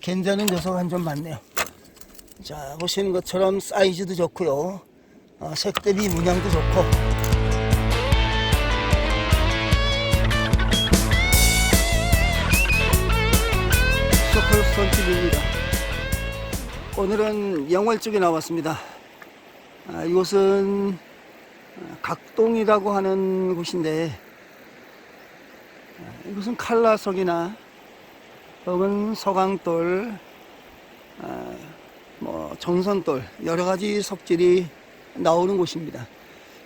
괜찮은 녀석 한 점 많네요. 자, 보시는 것처럼 사이즈도 좋고요. 어, 색 대비 문양도 좋고. 슈퍼스톤 TV입니다. 오늘은 영월 쪽에 나왔습니다. 아, 이곳은 아, 각동이라고 하는 곳인데 아, 이곳은 칼라석이나 혹은 서강돌, 아, 뭐 정선돌 여러 가지 석질이 나오는 곳입니다.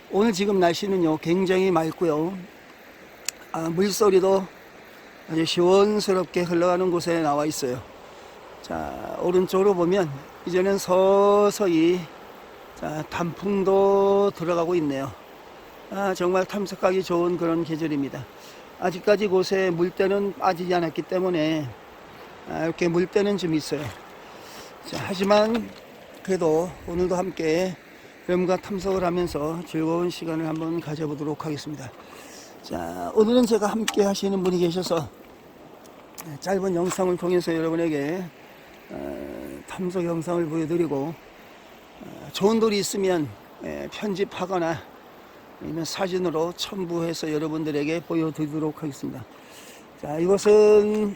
오늘 지금 날씨는요 굉장히 맑고요. 아, 물소리도 아주 시원스럽게 흘러가는 곳에 나와 있어요. 자 오른쪽으로 보면 이제는 서서히 자, 단풍도 들어가고 있네요. 아, 정말 탐색하기 좋은 그런 계절입니다. 아직까지 곳에 물때는 빠지지 않았기 때문에 아, 이렇게 물때는 좀 있어요. 자, 하지만 그래도 오늘도 함께 여러분과 탐색을 하면서 즐거운 시간을 한번 가져보도록 하겠습니다. 자, 오늘은 제가 함께 하시는 분이 계셔서 짧은 영상을 통해서 여러분에게 어, 탐색 영상을 보여드리고 어, 좋은 돌이 있으면 예, 편집하거나 아니면 사진으로 첨부해서 여러분들에게 보여드리도록 하겠습니다. 자, 이것은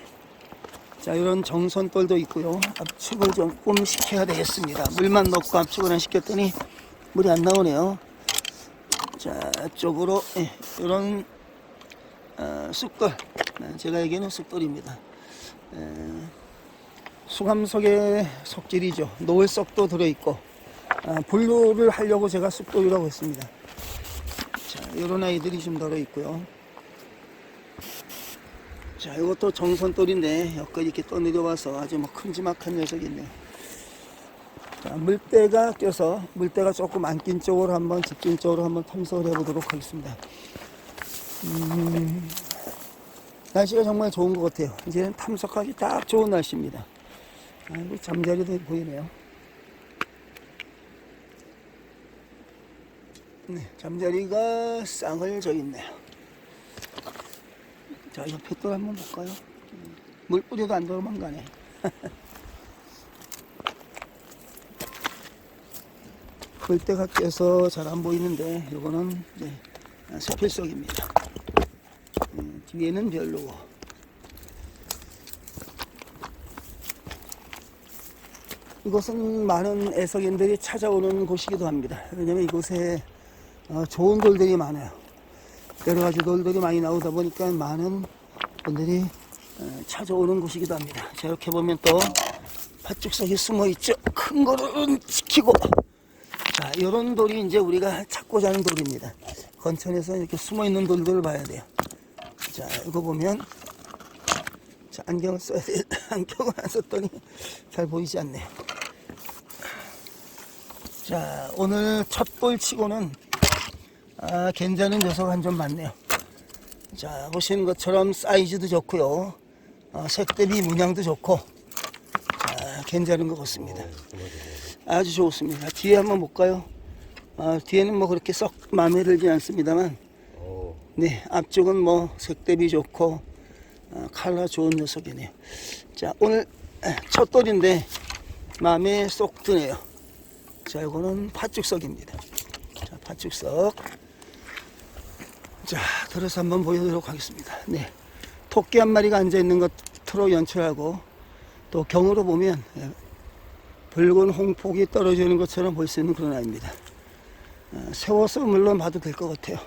자, 이런 정선돌도 있고요. 압축을 조금 시켜야 되겠습니다. 물만 넣고 압축을 안 시켰더니 물이 안 나오네요. 자, 쪽으로 예, 이런 어, 쑥돌. 네, 제가 얘기하는 쑥돌입니다. 에, 수감 속에 속질이죠. 노을석도 들어있고 아, 분류를 하려고 제가 쑥돌이라고 했습니다. 자, 이런 아이들이 좀 들어있고요. 자, 이것도 정선돌인데 여기까지 이렇게 떠내려와서 아주 뭐 큼지막한 녀석이 있네요. 자, 물때가 껴서 물때가 조금 안 낀 쪽으로 한번 집중적으로 한번 탐색을 해보도록 하겠습니다. 음, 날씨가 정말 좋은 것 같아요. 이제는 탐색하기 딱 좋은 날씨입니다. 아이고, 잠자리도 보이네요. 네, 잠자리가 쌍을 져 있네요. 자, 옆에 또 한번 볼까요? 음, 물 뿌려도 안 도망가네. 물때가 껴서 잘 안 보이는데, 이거는 이제 세필석입니다. 음, 뒤에는 별로고. 이곳은 많은 애석인들이 찾아오는 곳이기도 합니다. 왜냐면 이곳에 어, 좋은 돌들이 많아요. 여러 가지 돌들이 많이 나오다 보니까 많은 분들이 어, 찾아오는 곳이기도 합니다. 자, 이렇게 보면 또 팥죽석이 숨어 있죠. 큰 거는 지키고. 자, 이런 돌이 이제 우리가 찾고자 하는 돌입니다. 건천에서 이렇게 숨어 있는 돌들을 봐야 돼요. 자, 이거 보면 자, 안경을 써야 돼. 안경을 안 썼더니 잘 보이지 않네요. 자, 오늘 첫 돌 치고는 아, 괜찮은 녀석 한 점 많네요. 자, 보시는 것처럼 사이즈도 좋고요. 어, 색 대비 문양도 좋고, 자, 괜찮은 것 같습니다. 아주 좋습니다. 뒤에 한번 볼까요? 아, 뒤에는 뭐 그렇게 썩 마음에 들지 않습니다만, 네, 앞쪽은 뭐 색 대비 좋고, 어, 칼라 좋은 녀석이네요. 자, 오늘 에, 첫 돌인데 마음에 쏙 드네요. 자, 이거는 팥죽석입니다. 자, 팥죽석. 자, 들어서 한번 보여드리도록 하겠습니다. 네. 토끼 한 마리가 앉아 있는 것으로 연출하고, 또 경으로 보면, 예, 붉은 홍폭이 떨어지는 것처럼 볼 수 있는 그런 아이입니다. 어, 세워서 물론 봐도 될 것 같아요.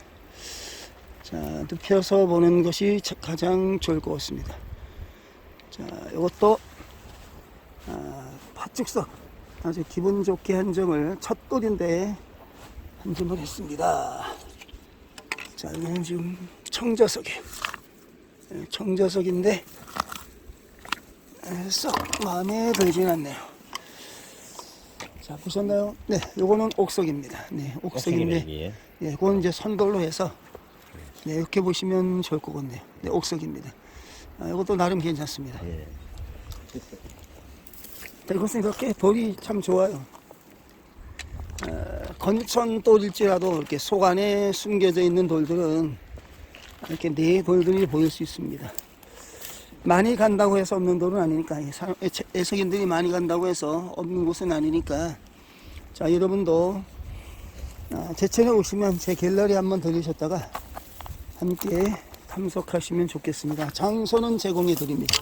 자, 눕혀서 보는 것이 자- 가장 좋을 것 같습니다. 자, 이것도, 아, 팥죽석. 아주 기분 좋게 한 점을 첫 돌인데 한 점을 했습니다. 자, 여기는 지금 청자석이에요. 예, 청자석인데 에, 썩 마음에 들진 않네요. 자, 보셨나요? 네, 요거는 옥석입니다. 네, 옥석인데, 예. 예, 그건 이제 선돌로 해서 네, 이렇게 보시면 좋을 것 같네요. 네, 옥석입니다. 아, 이것도 나름 괜찮습니다. 예. 자, 이것은 이렇게 돌이 참 좋아요. 어, 건천 돌일지라도 이렇게 속 안에 숨겨져 있는 돌들은 이렇게 네 돌들이 보일 수 있습니다. 많이 간다고 해서 없는 돌은 아니니까 애석인들이 많이 간다고 해서 없는 곳은 아니니까 자 여러분도 아, 제천에 오시면 제 갤러리 한번 들리셨다가 함께 탐석하시면 좋겠습니다. 장소는 제공해 드립니다.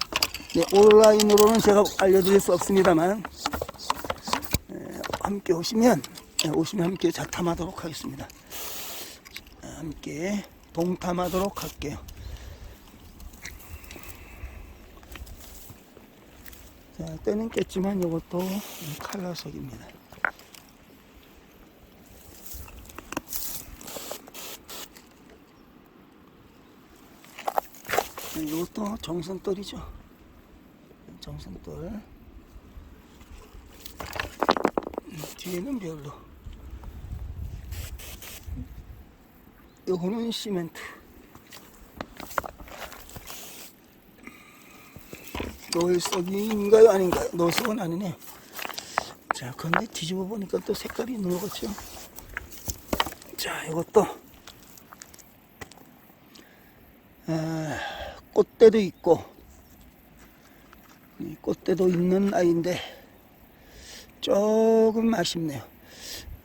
네, 온라인으로는 제가 알려드릴 수 없습니다만 에, 함께 오시면 에, 오시면 함께 자탐하도록 하겠습니다. 자, 함께 동탐하도록 할게요. 자, 때는 깼지만 이것도 칼라석입니다. 자, 이것도 정선돌이죠. 정선돌. 음, 뒤에는 별로. 요거는 시멘트. 노을석인가요? 아닌가요? 노을석은 아니네요. 자, 근데 뒤집어 보니까 또 색깔이 있는 것 같죠? 자, 이것도. 아, 꽃대도 있고, 이 꽃대도 있는 아이인데, 조금 아쉽네요.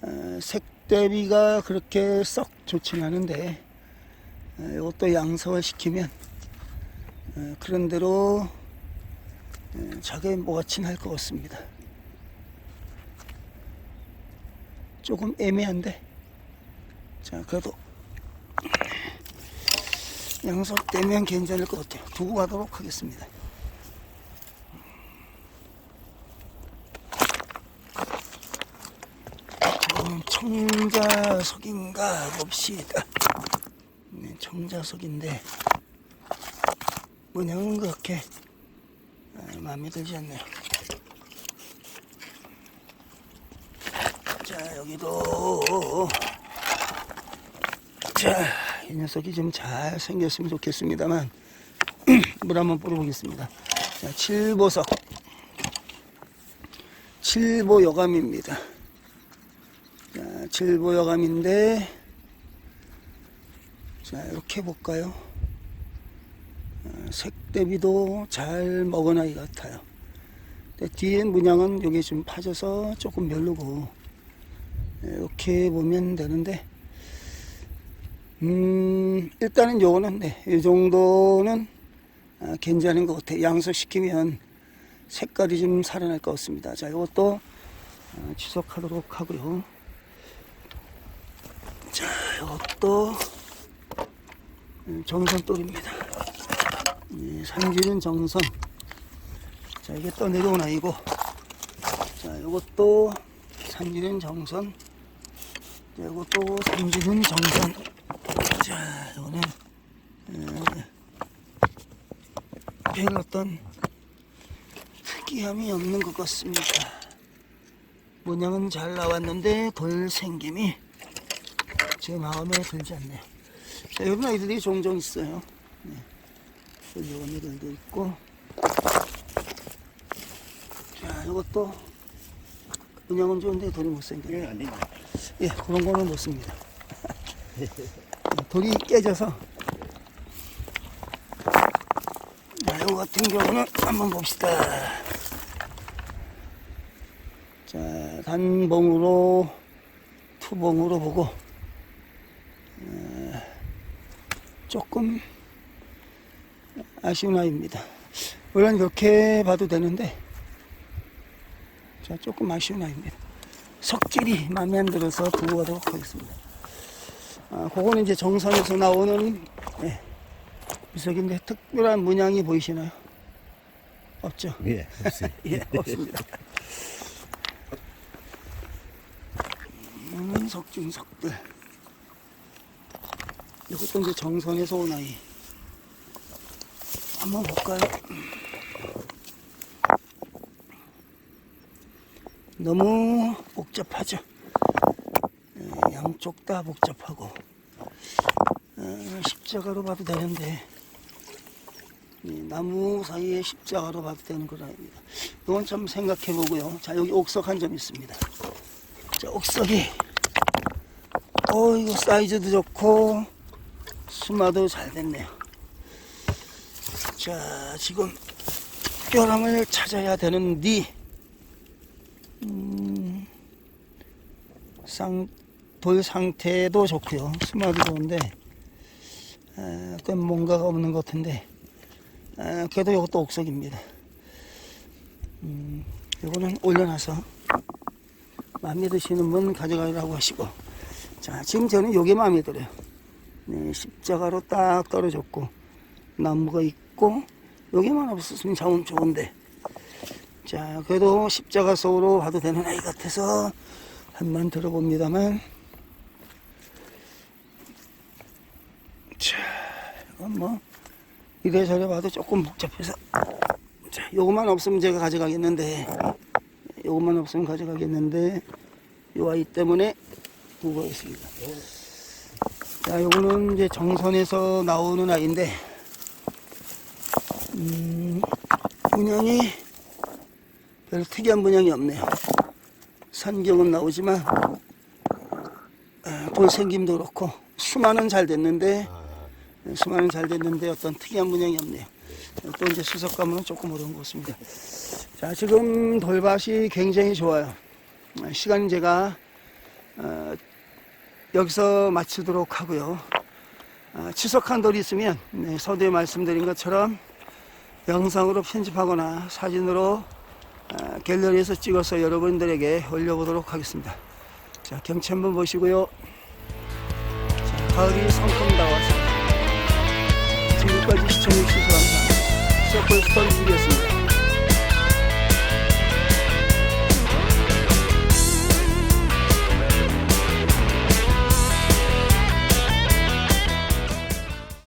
아, 색 대비가 그렇게 썩 좋진 않은데, 아, 이것도 양성을 시키면, 아, 그런 대로 예, 자기 뭐가 할것 같습니다. 조금 애매한데, 자, 그래도 양석 되면 괜찮을 것 같아요. 두고 가도록 하겠습니다. 지금 청자석인가 봅시다. 네, 청자석인데, 문양은 그렇게 아, 마음에 들지 않네요. 자, 여기도. 자, 이 녀석이 좀 잘 생겼으면 좋겠습니다만, 물 한번 뿌려보겠습니다. 자, 칠보석. 칠보 여감입니다. 자, 칠보여감인데, 자, 이렇게 볼까요? 색 대비도 잘 먹은 아이 같아요. 뒤에 문양은 여기 좀 파져서 조금 별로고 이렇게 보면 되는데 음 일단은 요거는 네, 이 정도는 아, 괜찮은 것 같아요. 양소시키면 색깔이 좀 살아날 것 같습니다. 자 이것도 아, 취석하도록 하고요. 자 이것도 음, 정선돌입니다. 이 산지는 정선. 자, 이게 또 내려온 아이고. 자, 이것도 산지는 정선. 자, 이것도 산지는 정선. 자, 이거는, 에, 별 어떤 특이함이 없는 것 같습니다. 문양은 잘 나왔는데 돌 생김이 제 마음에 들지 않네요. 자, 이런 아이들이 종종 있어요. 이런 애들도 있고. 자 이것도 문양은 좋은데 돌이 못생겨요 안 되지. 예 그런 거는 못 씁니다. 돌이 깨져서. 자 이거 같은 경우는 한번 봅시다. 자 단봉으로 투봉으로 보고 어, 조금 아쉬운 아이입니다. 물론 이렇게 봐도 되는데, 자, 조금 아쉬운 아이입니다. 석질이 마음에 안 들어서 두고 가도록 하겠습니다. 아, 그거는 이제 정선에서 나오는, 예, 비석인데 특별한 문양이 보이시나요? 없죠? 예, 없어요. 예, 없습니다. 음, 석중석들. 이것도 이제 정선에서 온 아이. 한번 볼까요? 너무 복잡하죠. 에, 양쪽 다 복잡하고 에, 십자가로 봐도 되는데 이 나무 사이에 십자가로 봐도 되는 건 아닙니다. 이건 좀 생각해 보고요. 자 여기 옥석 한 점 있습니다. 자 옥석이 어 이거 사이즈도 좋고 수마도 잘 됐네요. 자 자, 지금 특별함을 찾아야 되는데, 음, 상, 돌 상태도 좋고요. 수마도 좋은데, 아, 그 뭔가가 없는 것 같은데, 아, 그래도 이것도 옥석입니다. 음, 이거는 올려놔서 마음에 드시는 분 가져가라고 하시고, 자, 지금 저는 요게 마음에 들어요. 네, 십자가로 딱 떨어졌고, 나무가 있고, 여기만 없었으면 자원 좋은데. 자, 그래도 십자가 속으로 봐도 되는 아이 같아서 한번 들어봅니다만. 자, 이건 뭐, 이래저래 봐도 조금 복잡해서. 자, 요것만 없으면 제가 가져가겠는데, 요것만 없으면 가져가겠는데, 요 아이 때문에 두고 있습니다. 자, 요거는 이제 정선에서 나오는 아이인데, 음, 분양이 별 특이한 분양이 없네요. 산경은 나오지만, 아, 돌 생김도 그렇고, 수만은 잘 됐는데, 수만은 잘 됐는데 어떤 특이한 분양이 없네요. 또 이제 수석감은 조금 어려운 것 같습니다. 자, 지금 돌밭이 굉장히 좋아요. 아, 시간 제가 어, 여기서 마치도록 하고요. 아, 치석한 돌이 있으면 네, 서두에 말씀드린 것처럼 영상으로 편집하거나 사진으로 아, 갤러리에서 찍어서 여러분들에게 올려보도록 하겠습니다. 자, 경치 한번 보시고요. 자, 가을이 성큼 나왔습니다. 지금까지 시청해주셔서 감사합니다. 서클스톤 유리였습니다.